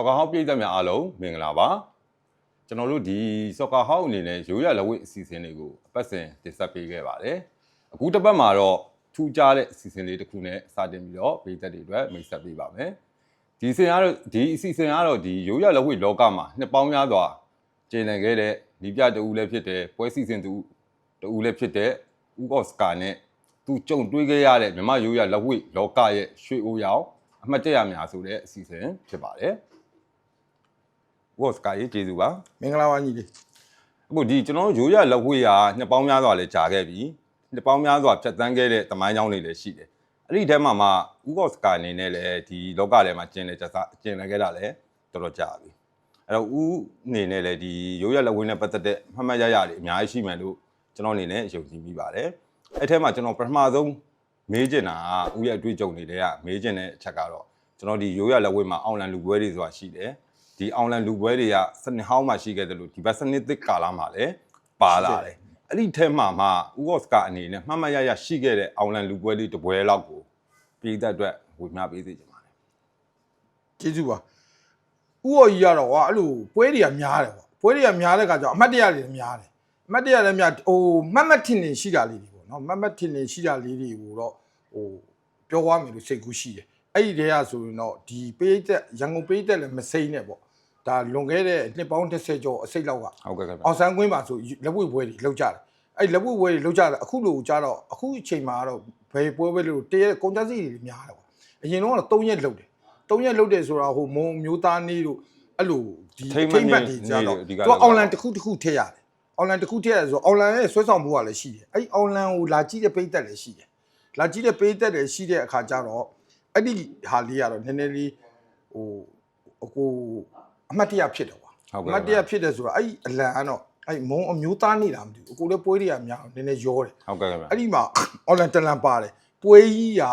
ဆော့ကာဟောက်ပြည်သက်များအားလုံးမင်္ဂလာပါကျွန်တော်တို့ဒီဆော့ကာဟောက်အနေနဲ့ရိုးရလက်ဝိတ်အစီအစဉ်တွေကိုအပတ်စဉ်တင်ဆက်ပေးခဲ့ပါတယ်အခုတစ်ပတ်မှာတော့ထူးခြားတဲ့အစီအစဉ်လေးတစ်ခုနဲ့စတင်ပြီးတော့ပြည်သက်တွေအတွက်မိတ်ဆက်ပေးပါမယ်ဒီအစီအစဉ်ကတော့ဒီအစီအစဉ်ကတော့ဒီရိုးရလက်ဝိတ်လောကမှာနှစ်ပေါင်းများစွာကျင်းနေခဲ့တဲ့ဒီပြတူလည်းဖြစ်တယ်ပွဲစီစဉ်သူတူလည်းဖြစ်တဲ့ဥကော့စကာနဲ့သူကြုံတွေးခဲ့ရတဲ့မြမရိုးရလက်ဝိတ်လောကရဲ့ရွှေအိုးရောင်အမှတ်တရများဆိုတဲ့အစီအစဉ်ဖြစ်ပါတယ် ဝတ်စကာရေးကျေးဇူးပါမင်္ဂလာပါညီလေးအခုဒီကျွန်တော်တို့ရိုးရလက်ဝိတ်ရာနှစ်ပေါင်းများစွာလည်းကြာခဲ့ပြီနှစ်ပေါင်းများစွာဖြတ်သန်းခဲ့တဲ့တမိုင်းကြောင်းတွေလည်းရှိတယ်အဲ့ဒီထဲမှာမှဥကော့စကာအနေနဲ့လည်းဒီလောကထဲမှာကျင်လေကြစားကျင်လေခဲ့တာလည်းတော်တော်ကြာပြီအဲ့တော့ဥအနေနဲ့လည်းဒီရိုးရလက်ဝိတ်နဲ့ပတ်သက်တဲ့မှတ်မှတ်ရရတွေအများကြီးရှိမှန်လို့ကျွန်တော်အနေနဲ့ယုံကြည်မိပါတယ်အဲ့ထဲမှာကျွန်တော်ပထမဆုံးမေးချင်တာကဥရဲ့အတွေ့အကြုံတွေတွေကမေးချင်တဲ့အချက်ကတော့ကျွန်တော်ဒီရိုးရလက်ဝိတ်မှာအောင်လန်လူပွဲတွေဆိုတာရှိတယ် ဒီအောင်လန်လူပွဲတွေကစနစ်ဟောင်းမှာရှိခဲ့တယ်လို့ဒီဘက်စနစ်သစ်ကာလာမှာလည်းပါလာတယ်အဲ့ဒီထဲမှာမှဥကော့စကာအနေနဲ့မှတ်မှတ်ရရရှိခဲ့တဲ့အောင်လန်လူပွဲလေးတစ်ပွဲလောက်ကိုပြည်သက်အတွက်ဝေမျှပေးစေချင်ပါတယ်ကျေးဇူးပါဥအော်ကြီးကတော့ဟာအဲ့လိုပွဲတွေကများတယ်ပေါ့ပွဲတွေကများတဲ့ခါကျတော့အမှတ်တရတွေလည်းများတယ်အမှတ်တရလည်းများဟိုမတ်မတ်ထင်နေရှိတာလေးတွေပေါ့နော်မတ်မတ်ထင်နေရှိတာလေးတွေကိုတော့ဟိုပြောသွားမယ်လို့စိတ်ကူးရှိတယ်အဲ့ဒီတည်းကဆိုရင်တော့ဒီပေးသက်ရန်ကုန်ပေးသက်လည်းမစိမ့်နဲ့ပေါ့ ဒါလွန်ခဲ့တဲ့နှစ်ပေါင်း30ကျော်အစိတ်လောက်ကဟုတ်ကဲ့ခင်ဗျာအောင်ဆန်းကွင်းပါဆိုလက်ဝိတ်ပွဲတွေလောက်ကြတယ်အဲ့လက်ဝိတ်ပွဲတွေလောက်ကြတယ်အခုလိုကြတော့အခုအချိန်မှာတော့ဘယ်ပွဲပဲလို့တရက်ကုန်ကြစီတွေများတယ်ပေါ့အရင်တော့3ရက်လောက်တယ်3ရက်လောက်တယ်ဆိုတာဟိုမုံမျိုးသားနေတို့အဲ့လိုဒီထိမ့်မှတ်တွေကြတော့သူအွန်လိုင်းတစ်ခုတစ်ခုထည့်ရတယ်အွန်လိုင်းတစ်ခုထည့်ရတယ်ဆိုတော့အွန်လိုင်းရဲ့ဆွဲဆောင်မှုကလည်းရှိတယ်အဲ့အွန်လိုင်းကိုလာကြည့်တဲ့ပိတ်သက်လည်းရှိတယ်လာကြည့်တဲ့ပိတ်သက်လည်းရှိတဲ့အခါကျတော့အဲ့ဒီဟာလေးကတော့နည်းနည်းလေးဟိုအကို အမှတ်တရဖြစ်တယ်ကွာဟုတ်ကဲ့အမတ်တရားဖြစ်တယ်ဆိုတော့အဲ့ဒီအလံကတော့အဲ့ဒီမုံအမျိုးသားနေတာမသိဘူးအကိုလည်းပွဲတွေကများတော့နည်းနည်းရောတယ်ဟုတ်ကဲ့ခင်ဗျာအဲ့ဒီမှာအော်လန်တလန်ပါတယ်ပွဲကြီးက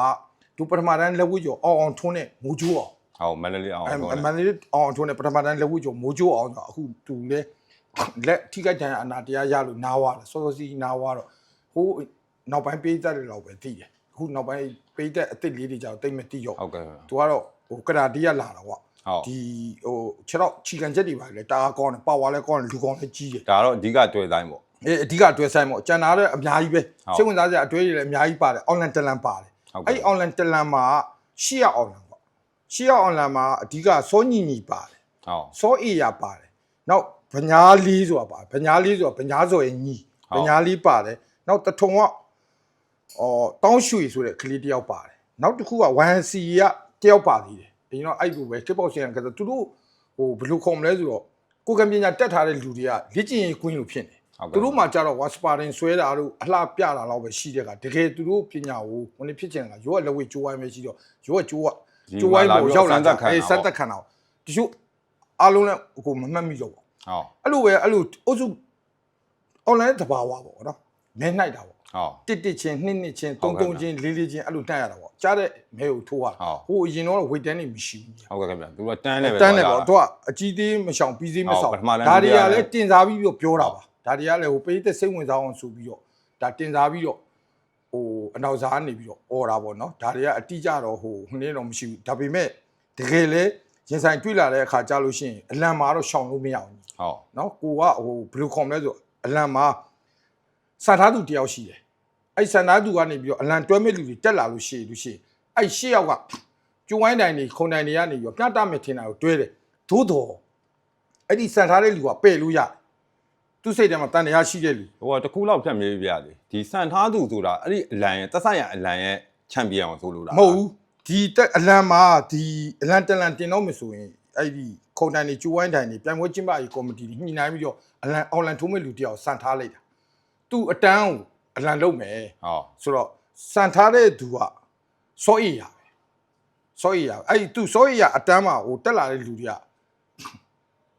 ဒုပထမတန်းလက်ဝှေ့ကျော်အောင်အောင်ထွန်းနဲ့မိုးချိုးအောင်ဟုတ်မန္တလေးအောင်အဲဟုတ်မန္တလေးအောင်အောင်ထွန်းနဲ့ပထမတန်းလက်ဝှေ့ကျော်မိုးချိုးအောင်ဆိုတော့အခုသူလဲလက်ထိခိုက်ကြံအနာတရားရလို့နားဝါတယ်စောစောစီးနားဝါတော့ဟိုးနောက်ပိုင်းပေးတတ်တယ်လို့ပဲသိတယ်အခုနောက်ပိုင်းပေးတတ်အစ်စ်လေးတွေကြောင့်တိတ်မသိရောဟုတ်ကဲ့ခင်ဗျာသူကတော့ဟိုကရာတီးရလာတာကွာဟုတ် ဒီဟိုခြေတော့ခြီကန်ချက်တွေပါလေတအားကောင်းတယ်ပါဝါလည်းကောင်းတယ်လူကောင်းလည်းကြီးတယ်ဒါတော့အဓိကတွေ့တိုင်းပေါ့အဲအဓိကအတွဲဆိုင်ပေါ့ကျန်တာလည်းအများကြီးပဲဟုတ်စိတ်ဝင်စားစရာအတွဲတွေလည်းအများကြီးပါတယ် online တလန်ပါတယ်ဟုတ်ကဲ့အဲ့ဒီ online တလန်မှာရှေ့ရ online ပေါ့ရှေ့ရ online မှာအဓိကစောညီညီပါတယ်ဟုတ်စောအေရပါတယ်နောက်ဗညာလေးဆိုတာပါဗညာလေးဆိုတာဗညာစောရဲ့ညီဟုတ်ဗညာလေးပါတယ်နောက်တထုံကအော်တောင်းရွှေဆိုတဲ့ကလေးတစ်ယောက်ပါတယ်နောက်တစ်ခုက 1C ကတစ်ယောက်ပါသေးတယ် ဒီတော့အဲ့လိုပဲ kickbox ဆင်ကဆိုသူတို့ဟိုဘယ်လိုခေါ်မလဲဆိုတော့ကိုယ်ကံပညာတက်ထားတဲ့လူတွေကလက်ကျင်ရေးကွင်းလို့ဖြစ်နေဟုတ်ကဲ့သူတို့မှကြတော့ wasparin ဆွဲတာတို့အလှပြတာလောက်ပဲရှိတဲ့ကတကယ်သူတို့ပညာကိုဘယ်နည်းဖြစ်ချင်တာရောကလက်ဝဲကျိုးဝိုင်းပဲရှိတော့ရောကကျိုးကဒီကျိုးဝိုင်းမှာလာပေါ်ပြီးရောက်လာစမ်းသပ်ခံတာအေးစမ်းသက်ခံတာတချို့အားလုံးလည်းကိုမမှတ်မိတော့ဘူးဟုတ်အဲ့လိုပဲအဲ့လိုအုပ်စု online တဘာဝပေါ့နော် မဲနှိုက်တာပေါ့ဟုတ်တစ်တစ်ချင်းနှစ်နှစ်ချင်းဟုသုံးတ်ကဲ့သုံးချင်းလေးလေးချင်းအဲ့လိုနှိုက်ရတာပေါ့ကြားတဲ့မဲကိုထိုးရတာဟုတ်ဟိုအရင်တော့ဝေတန်းနေမရှိဘူးဟုတ်ကဲ့ခင်ဗျာသူကတန်းလည်းပဲတန်းတယ်သွားပေါ့ရတာသူကအကြီးသေးမရှောင်ပြီးသေးမဆောင်ဟုတ်ပထမတန်းဒါတွေကဒုတိယတန်းလည်းတင်စားပြီးတော့ပြောတာပါဒါတွေကလည်းဟိုပေးတဲ့စိတ်ဝင်စားအောင်ဆိုပြီးတော့ဒါတင်စားပြီးတော့ဟိုအနောက်စားနေပြီးတော့អော်တာပေါ့နော်ဒါတွေကအတိကြတော့ဟိုနည်းတော့မရှိဘူးဒါပေမဲ့တကယ်လေရင်ဆိုင်တွေ့လာတဲ့အခါကြာလို့ရှိရင်အလံမာတော့ရှောင်လို့မရဘူးဟုတ်နော်ကိုကဟိုဘယ်လိုခေါ်မလဲဆိုအလံမာ စံထားသူတယောက်ရှိတယ်အဲ့စံထားသူကနေပြီးတော့အလံတွဲမဲ့လူတွေတက်လာလို့ရှိရင်လို့ရှိရင်အဲ့ရှေ့ယောက်ကကျိုးဝိုင်းတိုင်တွေခုံတိုင်တွေကနေပြီးတော့ပြတမဲ့ထင်တာကိုတွဲတယ်သို့တော်အဲ့ဒီစံထားတဲ့လူကပယ်လို့ရတယ်သူစိတ်ထဲမှာတန်တရားရှိတဲ့လူဟိုကတစ်ခုလောက်ဖြတ်မြေးပြရလေဒီစံထားသူဆိုတာအဲ့ဒီအလံရဲ့သက်ဆိုင်ရာအလံရဲ့ချန်ပီယံကိုဆိုလိုတာမဟုတ်ဘူးဒီတက်အလံမှာဒီအလံတလန်တင်တော့မဆိုရင်အဲ့ဒီခုံတိုင်တွေကျိုးဝိုင်းတိုင်တွေပြန်ပွဲကျင်းပရေးကော်မတီတွေညှိနှိုင်းပြီးတော့အလံအွန်လိုင်းထိုးမဲ့လူတယောက်စံထားလိုက်တာ သူအတန်းကိုအလံလုပ်မယ်ဟုတ်ဆိုတော့စံထားတဲ့သူကစောအေးရပဲစောအေးရပဲအဲ့ဒီသူစောအေးရအတန်းမှာဟိုတက်လာတဲ့လူတွေက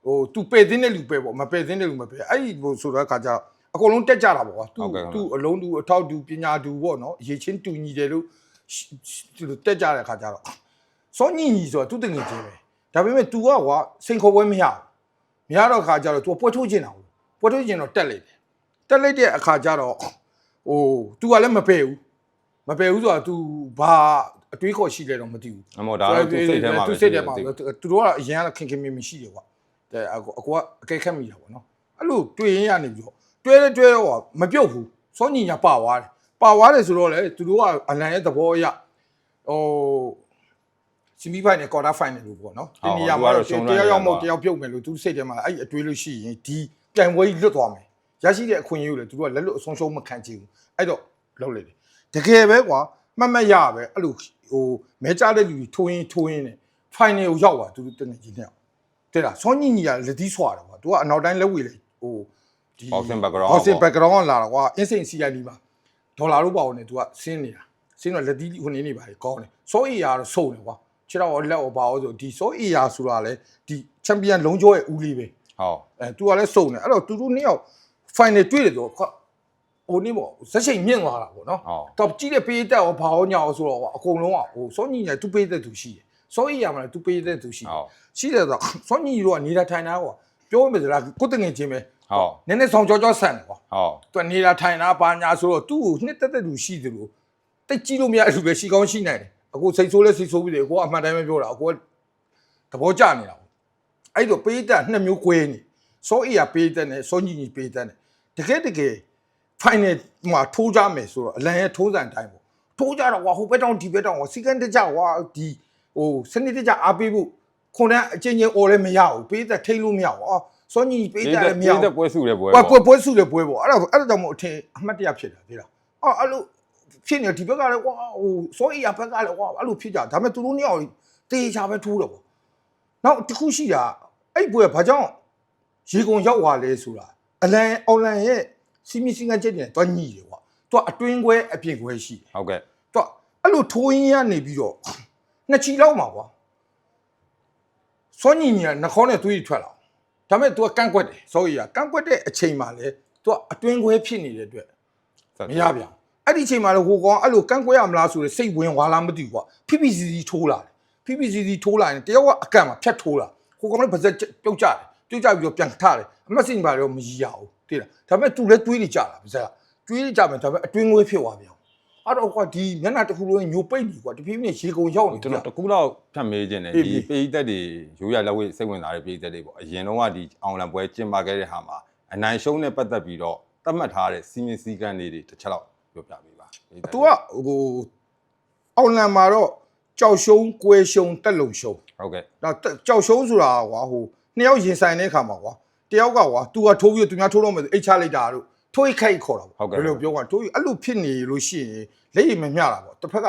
ဟိုသူပယ်သိတဲ့လူပယ်ပေါ့မပယ်သိတဲ့လူမပယ်အဲ့ဒီဟိုဆိုတော့အခါကျတော့အကုန်လုံးတက်ကြတာပေါ့ကွာသူသူအလုံးသူအထောက်သူပညာသူပေါ့နော်ရေချင်းတူညီတယ်လို့သူတက်ကြတဲ့အခါကျတော့စောညီညီဆိုတော့သူတငယ်ချင်းပဲဒါပေမဲ့ तू ကကွာစိန်ခေါ်ပွဲမရဘူးမရတော့အခါကျတော့ तू ပွဲထိုးချင်တာဘူးပွဲထိုးချင်တော့တက်လိုက်တယ် တက်လိုက်တဲ့အခါကျတော့ဟို तू ကလည်းမပယ်ဘူးမပယ်ဘူးဆိုတာ तू ဘာအတွေးခေါ်ရှိတယ်တော့မသိဘူးအမောဒါတော့သူစိတ်ထဲမှာပဲသူစိတ်ထဲမှာရှိပဲတယ်သူသူတို့ကအရင်ကခင်ခင်မင်မရှိတယ်ကွာတဲ့အကိုအကိုကအကဲခတ်မိတာပေါ့နော်အဲ့လိုတွေ့ရင်ရနေပြီးတော့တွဲလဲတွဲတော့မပြုတ်ဘူးစောညီညာပါသွားတယ်ပါသွားတယ်ဆိုတော့လေသူတို့ကအလန်ရဲ့သဘောအရဟိုစီမီဖိုင်နဲ့ကော်တာဖိုင်နယ်လို့ပေါ့နော်ဒီနေရာမှာတော့တယောက်ယောက်မဟုတ်တယောက်ပြုတ်မယ်လို့သူစိတ်ထဲမှာအဲ့အတွေးလို့ရှိရင်ဒီပြိုင်ပွဲကြီးလွတ်သွားမယ် ရရှိတဲ့အခွင့်အရေးကိုလေသူတို့ကလက်လွတ်အဆုံးရှုံးမခံချင်ဘူးအဲ့တော့လောက်လေတယ်တကယ်ပဲကွာမှတ်မှတ်ရပဲအဲ့လိုဟိုမဲကြတဲ့လူကြီးထိုးရင်ထိုးရင်နဲ့ final ကိုရောက်သွားသူတို့တနေကြီးနဲ့တဲ့လားစောညင်ကြီးကလက်သီးဆွာတယ်ကွာသူကအနောက်တိုင်းလက်ဝေလေဟိုဒီ Boxing background ဘောက်ဆင်ပေါ့ background ကလာတာကွာ insane CID ပါဒေါ်လာတို့ပါဝင်နေသူကဆင်းနေတာဆင်းတော့လက်သီးဟိုနေနေပါလေကောင်းတယ်စောအီယာတော့စုံတယ်ကွာခြေတော့လက်ရောပါအောင်ဆိုဒီစောအီယာဆိုတာလေဒီချန်ပီယံလုံးကျော်ရဲ့ဦးလေးပဲဟုတ်အဲသူကလည်းစုံတယ်အဲ့တော့သူတို့နှစ်ယောက် final တွေ့တယ်ဆိုတော့ဟိုနေ့ပေါ့ဇက်ချိန်မြင့်သွားတာပေါ့နော်ဟုတ်တော့ကြည့်တဲ့ပေးတက်ရောဘာရောညာရောဆိုတော့အကုန်လုံးကဟိုစောညီညာသူပေးတဲ့သူရှိတယ်စောအီယာမှာလည်းသူပေးတဲ့သူရှိတယ်ဟုတ်ရှိတယ်ဆိုတော့စောညီတို့ကနေတာထိုင်တာကွာပြောမယ်ဆိုတော့ကိုယ်တငယ်ချင်းပဲဟုတ်နည်းနည်းဆောင်ကြောကြောဆန်တယ်ကွာဟုတ်သူကနေတာထိုင်တာဘာညာဆိုတော့သူ့ကိုနှစ်သက်သက်သူရှိသလိုတိတ်ကြည့်လို့မရဘူးပဲရှိကောင်းရှိနိုင်တယ်အခုစိတ်ဆိုးလဲစိတ်ဆိုးပြီလေကိုကအမှန်တိုင်းပဲပြောတာကိုကသဘောကျနေတာပေါ့အဲ့တော့ပေးတက်နှစ်မျိုး꿰နေစောအီယာပေးတက်နဲ့စောညီညီပေးတက်နဲ့ တကယ်တကယ် final မှာထိုးကြမယ်ဆိုတော့အလံရဲ့ထိုးစံတိုင်းပေါ့ထိုးကြတော့ကွာဟိုဘက်တောင်ဒီဘက်တောင်ကွာစီကန်တကြကွာဒီဟိုစနစ်တကြအားပေးဖို့ခွန်တဲ့အချင်းချင်းអော်လည်းမရဘူးပေးတက်ထိတ်လို့မရဘူးအော်စောညီညီပေးတက်လည်းမရဘူးတဲ့ပွဲစုတဲ့ပွဲပွဲပွဲပွဲစုတဲ့ပွဲပေါ့အဲ့ဒါအဲ့ဒါကြောင့်မို့အထင်အမှတ်တရဖြစ်တာဒီလားအော်အဲ့လိုဖြစ်နေဒီဘက်ကလည်းကွာဟိုစောအီယာဘက်ကလည်းကွာအဲ့လိုဖြစ်ကြဒါပေမဲ့သူတို့နှစ်ယောက်တေချာပဲထိုးတယ်ပေါ့နောက်တစ်ခုရှိတာအဲ့ပွဲကဘာကြောင့်ရေကုန်ရောက်သွားလဲဆိုတာ အလန်အွန်လိုင်းရဲ့စီမီစင်ကချက်တွေတွားညှိတယ်ကွာသူကအတွင်းခွဲအပြင်ခွဲရှိတယ်ဟုတ်ကဲ့သူကအဲ့လိုထိုးရင်းရနေပြီးတော့နှစ်ချီလောက်မှာကွာစောညီညီကနှခေါင်းနဲ့သွေးထွက်လာဒါပေမဲ့ तू ကကန့်ကွက်တယ်စောကြီးကကန့်ကွက်တဲ့အချိန်မှာလေ तू ကအတွင်းခွဲဖြစ်နေတဲ့အတွက်မရပြန်အဲ့ဒီအချိန်မှာလေဟိုကောင်အဲ့လိုကန့်ကွက်ရမလားဆိုတဲ့စိတ်ဝင်သွားလားမသိဘူးကွာဖိဖိစီစီထိုးလာတယ်ဖိဖိစီစီထိုးလာရင်တယောက်ကအကန့်မှာဖြတ်ထိုးလာဟိုကောင်လည်းပါဇက်ပြုတ်ကြတယ် ပြုတ်ကြပြီးတော့ပြန်ထားတယ်အမတ်စင်ပါတော့မကြီးရဘူးသိလားဒါပေမဲ့ तू လည်းတွေးနေကြတာပါဇက်ကတွေးနေကြမယ်ဒါပေမဲ့အတွင်းခွဲဖြစ်သွားပြန်အဲ့တော့ကွာဒီမျက်နှာတစ်ခုလုံးညိုပိတ်နေကွာတဖြည်းဖြည်းရေကုန်ရောက်နေကျွန်တော်တကူတော့ဖြတ်မေးခြင်းတယ်အေးဒီအေးပေသက်တွေရိုးရလက်ဝဲစိတ်ဝင်စားတဲ့ပေသက်တွေပေါ့အရင်တော့ကဒီအောင်လံပွဲကျင်းပခဲ့တဲ့ဟာမှာအနိုင်ရှုံးနဲ့ပတ်သက်ပြီးတော့သတ်မှတ်ထားတဲ့စီမင်းစည်းကမ်းလေးတွေတစ်ချက်တော့ပြောပြပေးပါပေသက် तू ကဟိုအောင်လန်မှာတော့ကြောက်ရှုံးကွဲရှုံးတက်လုံရှုံးဟုတ်ကဲ့တော့တက်ကြောက်ရှုံးဆိုတာကွာဟို နှစ်ယောက်ရင်ဆိုင်တဲ့အခါမှာကွာတယောက်ကကွာ तू ကထိုးပြီးတော့သူများထိုးတော့မယ်ဆိုအိတ်ချလိုက်တာတို့ထိုးအိတ်ခိုက်ခေါ်တာပေါ့ဘယ်လိုပြောကွာထိုးအဲ့လိုဖြစ်နေလို့ရှိရင်လက်ရည်မမျှတာပေါ့တစ်ဖက်က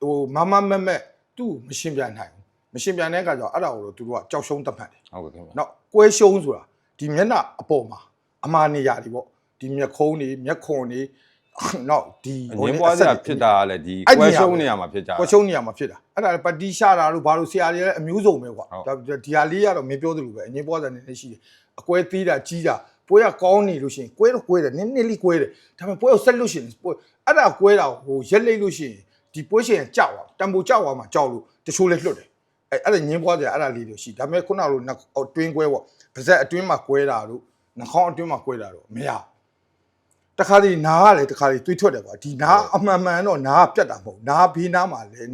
ဟိုမမမက်မက်သူ့မရှင်းပြနိုင်ဘူးမရှင်းပြတဲ့အခါကျတော့အဲ့ဒါကိုတော့ तू ကကြောက်ရှုံးတတ်မှတ်တယ်ဟုတ်ကဲ့ခင်ဗျာနောက်ကွဲရှုံးဆိုတာဒီမျက်နှာအပေါ်မှာအမာနေရာတွေပေါ့ဒီမျက်ခုံးတွေမျက်ခွန်တွေ နောက်ဒီအငင်းပွားစရာဖြစ်တာကလည်းဒီအဲ့ဒီကွဲနေရာရှုံးနေရမှာဖြစ်ကြတာကွက်ရှုံးနေရမှာဖြစ်တာအဲ့ဒါလည်းပတီရှာတာတို့ဘာလို့ဆရာတွေလည်းအမျိုးစုံပဲကွာဟုတ်ဒါဒီဟာလေးကတော့မင်းပြောသလိုပဲအငင်းပွားစရာနည်းနည်းရှိတယ်အကွဲသီးတာကြီးတာပွဲကကောင်းနေလို့ရှိရင်ကွဲတော့ကွဲတယ်နည်းနည်းလေးကွဲတယ်ဒါပေမဲ့ပွဲကိုဆက်လို့ရှိရင်ပွဲအဲ့ဒါကွဲတာဟိုရက်လိတ်လို့ရှိရင်ဒီပွဲရှင်ကြောက်သွားတံပိုကြောက်သွားမှကြောက်လို့တချို့လည်းလွတ်တယ်အဲ့အဲ့ဒါငင်းပွားစရာအဲ့ဒါလေးတွေရှိဒါပေမဲ့ခုနကလိုနှာအတွင်းကွဲပေါ့ပါဇက်အတွင်းမှာကွဲတာတို့နှာခေါင်းအတွင်းမှာကွဲတာတို့မရဘူး တခါလေနားကလည်းတခါလေတွေးထွက်တယ်ကွာဒီနားအမှန်မှန်တော့နားကပြတ်တာမဟုတ်နားဘေးနားမှာလည်း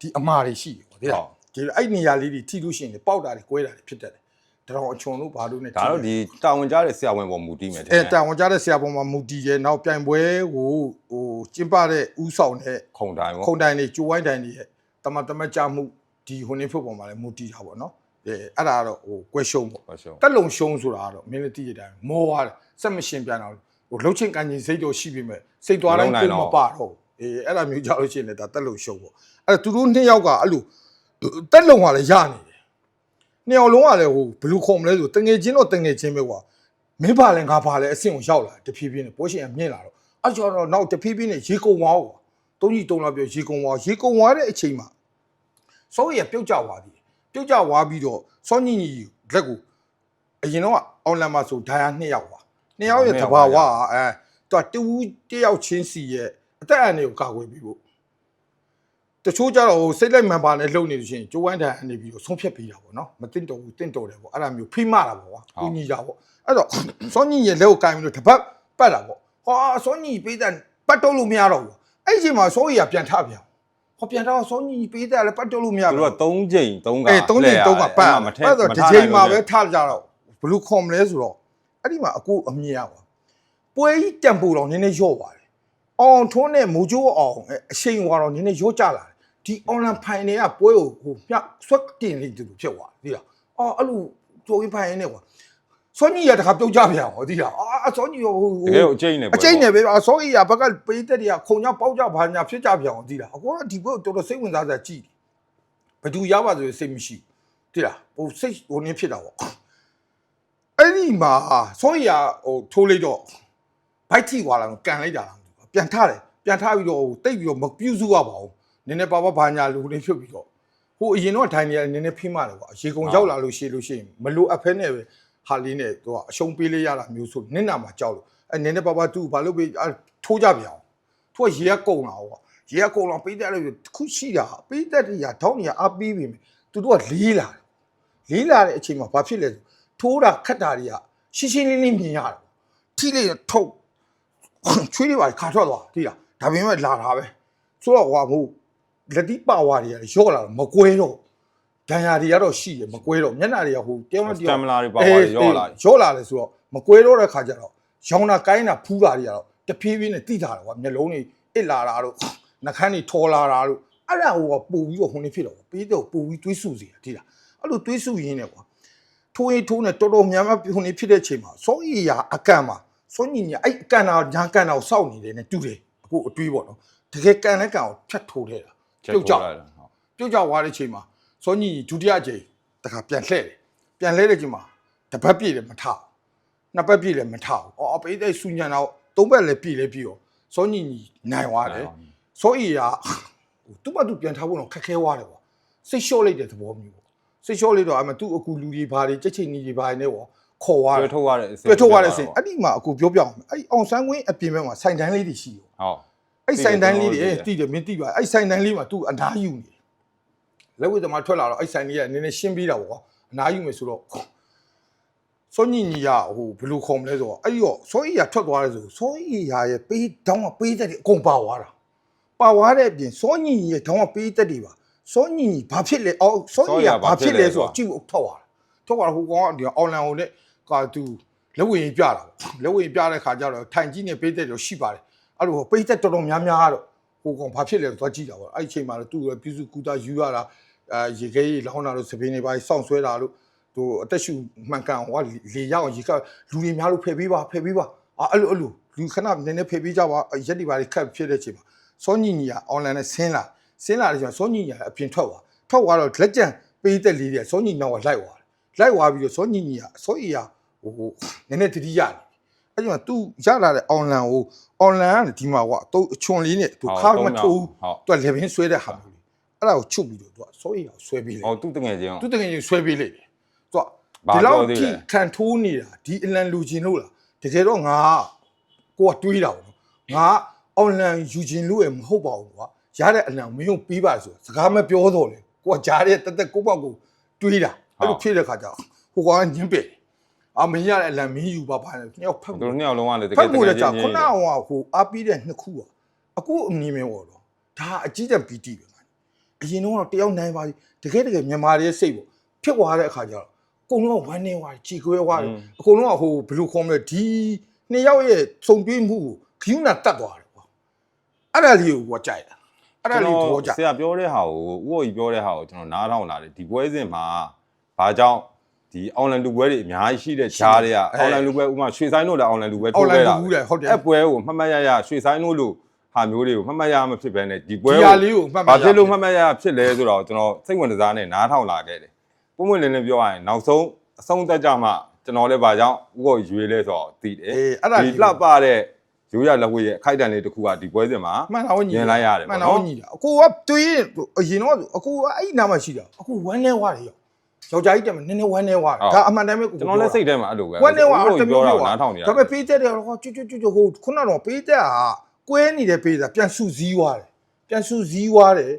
ဒီအမာတွေရှိတယ်ကွာဒီလားဒီအဲ့နေရာလေးတွေထိလို့ရှိရင်လေပေါက်တာတွေကွဲတာတွေဖြစ်တတ်တယ်တတော်အချွန်လို့ဘာလို့ ਨੇ ဒါတော့ဒီတာဝန်ကြတဲ့ဆရာဝန်ပေါ်မူတည်မယ်ထင်အဲတယ်တာဝန်ကြတဲ့ဆရာပေါ်မှာမူတည်ရဲ့နောက်ပြိုင်ပွဲကိုဟိုကျင်းပတဲ့ဥဆောင်တဲ့ခုံတိုင်းပေါ့ခုံတိုင်တွေကျိုးဝိုင်းတိုင်တွေရဲ့တမတမကြမှုဒီဟိုနေဖို့ပေါ်မှာလည်းမူတည်တာပေါ့နော်အဲအဲ့ဒါကတော့ဟိုကွဲရှုံးပေါ့ကွဲရှုံးတက်လုံရှုံးဆိုတာကတော့မင်းလည်းသိရတဲ့အတိုင်းမောသွားတယ်စက်မရှင်ပြန်တော့ ဟိုလှုပ်ချင်းကန်ကြီးစိတ်တော့ရှိပြီမဲ့စိတ်သွားတိုင်းကိုမပါတော့ဘူးအေးအဲ့ဒါမျိုးကြောက်လို့ရှိရင်လည်းဒါတက်လုံရှုံးပေါ့အဲ့ဒါသူတို့နှစ်ယောက်ကအဲ့လိုတက်လုံကလည်းရနေတယ်နှစ်ယောက်လုံးကလည်းဟိုဘယ်လူခုံမလဲဆိုတငယ်ချင်းတော့တငယ်ချင်းပဲကွာမင်းပါလဲငါပါလဲအဆင့်ကိုရောက်လာတဖြည်းဖြည်းနဲ့ပိုးရှင်ကမြင့်လာတော့အဲ့ကျော်တော့နောက်တဖြည်းဖြည်းနဲ့ရေကုံသွားကွာတုံးကြီးတုံးလာပြောရေကုံသွားရေကုံသွားတဲ့အချိန်မှာစောရပြုတ်ကြသွားပြီပြုတ်ကြသွားပြီးတော့စောညင်ကြီးလက်ကိုအရင်တော့အွန်လိုင်းမှာဆိုဒိုင်ယာ2ယောက်ပါ 2ယောက်ရဲ့တဘာဝကအဲသူကတူတယောက်ချင်းစီရဲ့အသက်အန္တရာယ်ကိုကာကွယ်ပြီးဖို့တချို့ကြတော့ဟိုစိတ်လိုက်မှန်ပါနဲ့လှုပ်နေလို့ရှိရင်ကျိုးဝိုင်းဒိုင်ယာနေပြီးတော့ဆုံးဖြတ်ပေးတာပေါ့နော်မတင်တော်ဘူးတင့်တော်တယ်ပေါ့အဲ့ဒါမျိုးဖိမတာပေါ့ကွာကိုညီတာပေါ့အဲ့တော့စောညီရဲ့လက်ကိုကင်ပြီးတော့တပတ်ပတ်တာပေါ့ဟာစောညီပေးတဲ့ပတ်တော့လို့မရတော့ဘူးအဲ့ဒီအချိန်မှာစောကြီးကပြန်ထပြန်ဟောပြန်တော့စောညီပေးတယ်လည်းပတ်တော့လို့မရသူဘူးတို့က3ချိန်3ကအဲသုံးချိန်သုံးကပတ်မထက်ပတ်တော့မဒီထားချိန်မှာပဲနိုင်ထားကြတော့ဘလူးခေါ်မလဲဆိုတော့ အဲ့ဒီမှာအကိုအမြင်ရပါပွဲကြီးတံပူတော့နည်းနည်းရော့ပါတယ်အောင်ထုံးနဲ့မူကျိုးအောင်အရှိန်ဝါတော့နည်းနည်းရော့ကြလာတယ်ဒီ online ဖိုင်တွေကပွဲကိုဟိုမြဆွတ်တင်နေတူဖြစ်သွားတယ်ဒီလားအော်အဲ့လိုကြိုးဖိုင်နေကွာစောညီရတခါပြုတ်ကြပြန်ဟောဒီလားအာစောညီဟိုတကယ်ကိုအကျိတ်နေအကျိတ်နေပဲအစောကြီးကဘက်ကပေးတဲ့တွေကခုံကြပေါက်ကြဘာညာဖြစ်ကြပြန်အောင်ဒီလားအကောကဒီဘက်တော်တော်စိတ်ဝင်စားစရာကြည့်ဘယ်သူရပါဆိုစိတ်မရှိဒီလားဟိုစိတ်ဟိုနည်းဖြစ်တာပေါ့ အဲ့ဒီမှာစောကြီးကဟိုထိုးလိုက်တော့ဘိုက်ထိသွားလာကန်လိုက်တာလားပြန်ထားတယ်ပြန်ထားပြီးတော့ဟိုတိတ်ပြီးတော့မပြုတ်စုရပါဘူးနည်းနည်းပါပါဘာညာလူတွေဖြစ်ပြီးတော့ဟိုအရင်တော့ထိုင်နေရတယ်နည်းနည်းဖိမှတယ်ကွာရေကုန်ရောက်လာလို့ရှိလို့ရှိရင်မလိုအပ်ဖဲနဲ့ပဲဟာလေးနဲ့သူကအရှုံးပေးလေးရတာမျိုးဆိုနင့်နာမှာကြောက်လို့အဲနည်းနည်းပါပါသူ့ဘာလို့ပေးအဲ့ထိုးကြပြန်အောင်သူကရေကကုန်လာကွာရေကကုန်လာပေးတဲ့လို့တစ်ခုရှိတာပေးတဲ့တရားထောင်းနေရအပီးပြီမယ်သူတို့ကလေးလာတယ်လေးလာတဲ့အချိန်မှာဘာဖြစ်လဲဆို ထိုးတာခတ်တာတွေကရှင်းရှင်းလင်းလင်းမြင်ရတယ်ထိလိုက်တော့ထုတ်ချွေးတွေပါခါထွက်သွားတိလားဒါပေမဲ့လာတာပဲဆိုတော့ဟွာမို့လက်တိပါဝါတွေကရော့လာတော့မကွဲတော့ဒဏ်ရာတွေကတော့ရှိတယ်မကွဲတော့မျက်နှာတွေကဟိုတဲမစတတယောမ်မလာတွေပါပါရော့လာတယ်ရော့လာတယ်ဆိုတော့မကွဲတော့တဲ့ခါကျတော့ရောင်တာကိုင်းတာဖူးတာတွေကတော့တဖြည်းဖြည်းနဲ့တိတာတယ်ကွာမျက်လုံးတွေအစ်လာတာတို့နှခမ်းတွေထော်လာတာတို့အဲ့ဒါဟိုကပူပြီးတော့ဟိုနေဖြစ်တော့ပြီးတော့ပူပြီးတွေးဆူစီတာတိလားအဲ့လိုတွေးဆူရင်းနဲ့ကွာ ထိုးရင်ထိုးနဲ့တော်တော်များများဟိုနေဖြစ်တဲ့ချိန်မှာစောရီယာအကန်မှာစောညီညာအဲ့အကန်တာညာကန်တာကိုစောက်နေတယ်နဲ့တူတယ်အခုအတွေးပေါ့နော်တကယ်ကန်တဲ့ကန်ကိုဖြတ်ထိုးခဲ့တာပြုတ်ကြတယ်ဟုတ်ပြုတ်ကြသွားတဲ့ချိန်မှာစောညီဒုတိယချိန်တခါပြန်လှည့်တယ်ပြန်လှည့်တဲ့ချိန်မှာတစ်ပတ်ပြည့်တယ်မထဘူးနှစ်ပတ်ပြည့်လည်းမထဘူးအော်ပေးတဲ့ဆူညံတော့သုံးပတ်လည်းပြည့်လည်းပြည့်ရောစောညီညီနိုင်သွားတယ်စောရီယာဟိုသူ့မသူပြန်ထားဖို့တော့ခက်ခဲသွားတယ်ကွာစိတ်လျှော့လိုက်တဲ့သဘောမျိုးပေါ့ စိတ်လျှော့လိုက်တော့အမသူ့အခုလူကြီးဘာတွေကြက်ချိတ်နေကြီးဘာတွေနဲ့ပေါ့ခေါ်သွားတတွေ့ယ်ထုတ်ရတဲ့အတွေ့ထုတ်ရတဲ့အစဉ်အဲ့ဒီမှာအခုပြောပြအောင်မယ်အဲ့ဒီအောင်ဆန်းကွင်းအပြင်ဘက်မှာစိုင်တန်းလေးတွေရှိတယ်ဟုတ်အဲ့စိုင်တန်းလေးတွေသိတယ်တည်တယ်မင်းတည်ပါအဲ့စိုင်တန်းလေးမှာ तू အနားယူနေတယ်လက်ဝဲသမားထွက်လာတော့အဲ့စိုင်လေးကနည်းနည်းရှင်းပြီးတာပေါ့ကွာအနားယူမယ်ဆိုတော့စောညင်ကြီးကဟိုဘယ်လိုခေါ်မလဲဆိုတော့အဲ့ဒီတော့စောကြီးကထွက်သွားတယ်ဆိုစောကြီးရာရဲ့ပေးတောင်းကပေးတဲ့တွေအကုန်ပါသွားတာပါသွားတဲ့အပြင်စောညင်ကြီးရဲ့တောင်းကပေးတဲ့တွေပါ စောညင်ကြီးဘာဖြစ်လဲအော်စောညင်ကြီးကဘာဖြစ်လဲဆိုတော့ကြည့်ဖို့ထောက်သွားတာထောက်သွားဟိုကောင်ကဒီအွန်လိုင်းဟိုနဲ့က तू လက်ဝဲပြတာပေါ့လက်ဝဲပြတဲ့ခါကျတော့ထိုင်ကြီးနဲ့ပေးတဲ့တွေရှိပါတယ်အဲ့လိုပိတ်သက်တော်တော်များများတော့ဟိုကောင်ဘာဖြစ်လဲသွားကြည့်တာပေါ့အဲ့ဒီအချိန်မှာတော့သူ့ရဲ့ပြုစုကူတာယူရတာအဲရေခဲကြီးလောင်းတာလို့စပင်းတွေပါစောင့်ဆွဲတာလို့သူအသက်ရှူမှန်ကန်ဟောလေရောက်အောင်ရေကလူတွေများလို့ဖယ်ပေးပါဖယ်ပေးပါအာအဲ့လိုအဲ့လိုလူခဏနည်းနည်းဖယ်ပေးကြပါရက်ဒီပါလေးခတ်ဖြစ်တဲ့အချိန်မှာစောညီညီကအွန်လိုင်းနဲ့ဆင်းလာ ဆင်းလာတဲ့ချိန်မှာစောညီညီကအပြင်ထွက်သွားထွက်သွားတော့လက်ကျန်ပေးသက်လေးတွေစောညီနောက်ကလိုက်သွားတယ်လိုက်သွားပြီးတော့စောညီညီကစောအီကဟိုနည်းနည်းတတိယနေ အဲ့ဒီမှာ तू ရလာတဲ့ online ကို online ကနေဒီမှာကွာသူအချွန်လေးနဲ့ तू ခါမထိုး तू လေဘင်းဆွဲတဲ့ဟာမျိုးလေးအဲ့ဒါကိုချုပ်ပြီးတော့ तू စိုးရိမ်အောင်ဆွဲပေး ဟော လိုက် သူတငယ်ချင်း သူတကယ်ကြီးဆွဲပေးလိုက်တယ် तू ဘာ ဒီ ပြော လောက် သေးလဲ ထိခံထိုးနေတာဒီအလံလူချင်းလို့လားတကယ်တော့ငါကိုကတွေးတာပေါ့နော်ငါ online ယူချင်းလို့ရမဟုတ်ပါဘူးကွာ ရတဲ့အလံမင်းကိုပေးပါဆိုစကားမပြောတော့လေကိုကကြားတဲ့တက်တက်ကိုပေါ့ကိုတွေးတာအဲ့လိုဖြစ်တဲ့ခါကျတော့ဟိုကောင်ကညင်းပယ်အာမင်းရတဲ့အလံမင်းယူပါပါနဲ့ညောက်ဖက်သူတို့နှစ်ယောက်လုံးကလည်းတကဖယ်တ်တမှုကယ်လည်းချကြာင်းခုချင်းနကဟိုအားပြီးတဲ့နှစ်ခုอ่ะအခုအမီမင်းပေါ့တော့ဒါအကြီးတန်းပီတီပဲ man အရင်တော့တယောက်နိုင်ပါတကယ်တကယ်မြန်မာရဲ့စိတ်ပေါ့ဖြစ်သွားတဲ့အခါကျတော့အကုန်လုံးကဝမ်းနေသွားတယ်ကြေကွဲသွားတယ်အကုန်လုံးကဟိုဘယ်လိုခေါ်မလဲဒီနှစ်ယောက်ရဲ့စုံပြေးမှုကိုခယူနာတတ်သွားတယ်ပေါ့အဲ့ဒါလေးကိုကိုကြိုက်တာ အဲ့ဒါလေးကိုသဘောကျဆရာပြောတဲ့ဟာကိုဥအိုကြီးပြောတဲ့ဟာကိုကျွန်တော်နားထောင်လာတယ်ဒီပွဲစဉ်မှာဘာကြောင့်ဒီ online လူပွဲတွေအများကြီးရှိတဲ့ဂျားတွေက online လူပွဲဥပမာရွှေဆိုင်တို့လည်း online လူပွဲထိုးခဲ့တာ online လူဘူးတယ်ဟုတ်တယ်အဲ့ပွဲကိုမှတ်မှတ်ရရရွှေဆိုင်တို့လို့ဟာမျိုးတွေကိုမှတ်မှတ်ရမဖြစ်ဘဲနဲ့ဒီပွဲဒီကိုဟာလေးကိုမှတ်မှဘာတ်ရဖြစ်လို့မှတ်မှတ်ရရဖြစ်လဲဆိုတော့ကျွန်တော်စိတ်ဝင်စားနဲ့နားထောင်လာခဲ့တယ်ပုံမှန်လင်းလင်းပြောရရင်နောက်ဆုံးအဆုံးသက်ကြမှကျွန်တော်လည်းဘာကြောင့်ဥကိုရွေလဲဆိုတော့သိတယ်အေးအဲ့ဒါဒီလေးလှပတဲ့ ရိုးရလက်ဝဲရဲ့အခိုက်အတန့်လေးတစ်ခုကဒီပွဲစဉ်မှာမှန်တော့ညီမြင်လိုက်ရတယ်မှပေါ့န်နော်တော့ညီတာအကိုကတွေးအရင်တော့အကိုကအဲ့ဒီနားမှာရှိတာအကိုဝမ်းနေသွားတယ်ရောယောက်ျားကြီးတက်မနည်းနည်းဝမ်းနေသွားတယ်ဒါအမှန်တမ်းပဲကိုကျွန်တော်လည်းစိတ်ထဲမှာအဲ့လိုပဲဝမ်းနေသွားဥကိုပြောတာကိုနားထောင်နေရဒါပေမဲ့ပေးတဲ့တယ်ဟောကျွတ်ကျွတ်ကျွတ်ဟိုခုနတော့ပေးတဲ့ဟာကွဲနေတဲ့ပေးတာပြန်ဆူစည်းသွားတယ်ပြန်ဆူစည်းသွားတယ်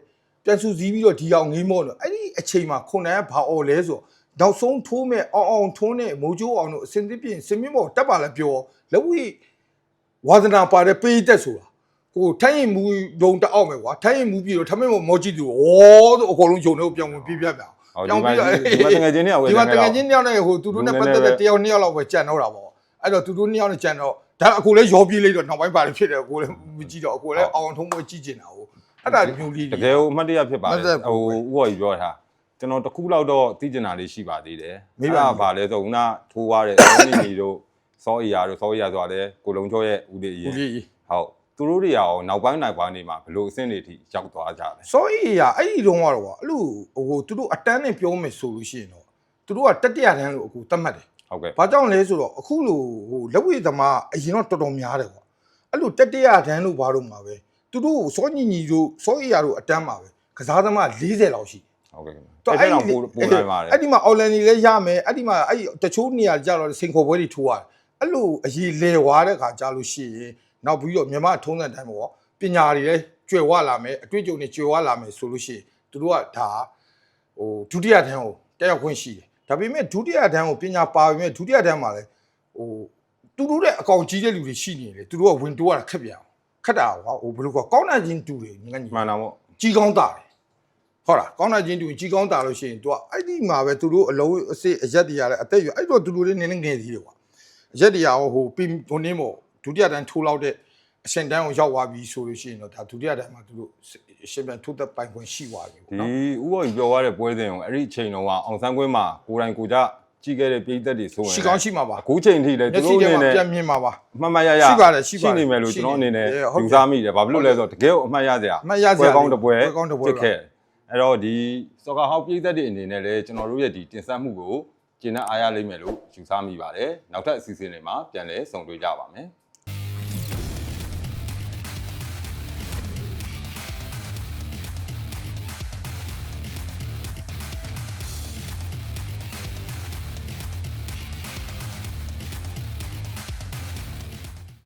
ပြန်ဆူစည်းပြီးတော့ဒီအောင်ငိမ့်မော့တော့အဲ့ဒီအချိန်မှာခုနကဘာအော်လဲဆိုနောက်ဆုံးထိုးမဲ့အောင်အောင်ထိုးနဲ့မိုးကြိုးအောင်တို့အစင်သစ်ပြင်စင်မြင့်မော်တက်ပါလဲပြောလက်ဝိ ဝါသနာပါတဲ့ပေးတဲ့ဆိုတာဟိုထိုင်းရင်မူဒုံတအောက်မယ်ကွာထိုင်းရင်မူပြီးတော့ထမင်းမမောကြည့်သူဩဆိုအကုန်လုံးဂျုံတွေကိုပြောင်းဝင်ပြပြပြဟောဒီမှာဒီမှာတငယ်ချင်းတွေကဝယ်ဒီနေမှာတကြကယ်တော့ချင်းတယောက်နဲ့ဟိုသူတို့နဲ့ပတ်သက်တဲ့တယောက်နှစ်ယောက်လောက်ပဲကြံတော့တာပေါ့အဲ့တော့သူတို့နှစ်ယောက်နဲ့ကြံတော့ဒါအခုလည်းရောပြေးလိုက်တော့နောက်ပိုင်းပါလေဖြစ်တယ်ကိုလည်းမကြည့်တော့အခုလည်းအောင်ထုံးပွဲကြည့်ကျင်တာဟိုအဲ့ဒါမျိုးလေးတကယ်ကိုအမှတ်တရဖြစ်ပါမှတတ်သက်ယ်ဖို့ဟိုဥပ္ပကြီးပြောတာကျွန်တော်တစ်ခုလောက်တော့သိကျင်တာလေးရှိပါသေးတယ်မေးပါအဲ့ဒါဘာလဲဆိုခုနထိုးသွားတဲ့စောနီနီတို့ စောအီယာတို့စောအီယာဆိုတာလေကိုလုံးကျော်ရဲ့ဦးလေးကြီးဦးလေးကြီးဟုတ်သူတို့တွေရောနောက်ပိုင်းနောက်ပိုင်းနေမှာဘယ်လိုအဆင့်တွေထိရောက်သွားကြလဲစောအေးရအဲ့ဒီတော့ကတော့ကွာအဲ့လိုဟိုသူတို့အတန်းနဲ့ပြောမယ်ဆိုလို့ရှိရင်တော့သူတို့ကတတိယတန်းလို့အခုသတ်မှတ်တယ်ဟုတ်ကဲ့။ဘာကြောင့်လဲဆိုတော့အခုလိုဟိုလက်ဝိသမားအရင်တော့တော်တော်များတယ်ကွာ။အဲ့လိုတတိယတန်းလို့ဘာလို့မှာပဲ။သူတို့စောညီညီတို့စောအေးရတို့အတန်းမှာပဲ။ကစားသမား40လောက်ရှိတယ်ဟုတ်ကဲ့။အဲ့ဒါတော့ပို့ပို့နိုင်ပါတယ်အဲ့ဒီမှာအော်လန်နီလည်းရမယ်။အဲ့ဒီမှာအဲ့ဒီတချို့နေရာကြတော့စင်ခေါ်ပွဲတွေထိုးရတယ်။ အဲ့လိုအရေးလဲဝါတဲ့ခါကြာလို့ရှိရင်နောက်ပြီးတော့မြန်မာထုံးစံတိုင်းပေါ့ပညာတွေလည်းကျွယ်ဝလာမယ်အတွေ့အကြုံတွေကျွယ်ဝလာမယ်ဆိုလို့ရှိရင်သူတို့ကဒါဟိုဒုတိယတန်းကိုတက်ရောက်ခွင့်ရှိတယ်။ဒါပေမဲ့ဒုတိယတန်းကိုပညာပါပေမဲ့ဒုတိယတန်းမှာလည်းဟိုသူတို့တဲ့အကောင်ကြီးတဲ့လူတွေရှိနေလေသူတို့ကဝင်တိုးရတာခက်ပြန်အောင်ခက်တာကွာဟိုဘယ်လိုကကောင်းတဲ့ချင်းတူတယ်ငါညီမှန်တာပေါ့ကြီးကောင်းတာတယ်ဟုတ်လားကောင်းတဲ့ချင်းတူရင်ကြီးကောင်းတာလို့ရှိရင် तू ကအဲ့ဒီမှာပဲသူတို့အလုံးအစစ်အရက်တရလည်းအသက်ရွယ်အဲ့တော့သူတို့လေးနည်းနည်းငယ်သေးတယ်ကွာအ ရက်တရဟိုပြီးဟိုနင်းမို့ဒုတိယတန်းထိုးလောက်တဲ့အရှင်တန်းကိုရောက်သွားပြီဆိုလို့ရှိရင်တော့ဒါဒုတိယတန်းမှာသူတို့အရှင်ပြန်ထိုးသက်ပိုင်ခွင့်ရှိသွားပြီပေါ့ဒီနော်ဥပ္ပကြီးပြောသွားတဲ့ပွဲစဉ်ကိုအဲ့ဒီအချိန်တော့ကအောင်ဆန်းကွင်းမှာကိုယ်တိုင်ကိုယ်ကြကြည့်ခဲ့တဲ့ပြည်သက်တွေဆိုရင်ရှိကောင်းရှိမှာပါအခုချိန်ထိလည်းမျသူက်စိတို့ထဲအနေနဲ့မှာပြန်မြင်မှာပါအမှတ်မရရရှိပါတယ်ရှိပါတယ်နေမယ်လို့ရှိကျွန်နေတော်အနေနဲ့ဟုတ်ကဲ့ယူဆမိတယ်ဘာဖြစ်လို့လဲဆိုတော့တကယ်ကိုအမှတ်ရစရာအမှတ်ရစရာပွဲကောင်းတစ်ပွဲပွဲကောင်းတစ်ပွဲဖြစ်ခဲ့အဲ့တော့ဒီစော်ကာဟောက်ပြည်သက်တွေအနေနဲ့လည်းကျွန်တော်တို့ရဲ့ဒီတင်ဆက်မှုကို ကျင့်တဲ့အားရလိမ့်မယ်လို့ယူဆမိပါတယ်နောက်ထပ်အစီအစဉ်တွေမှာပြန်လည်ဆုံတွေ့ကြပါမယ်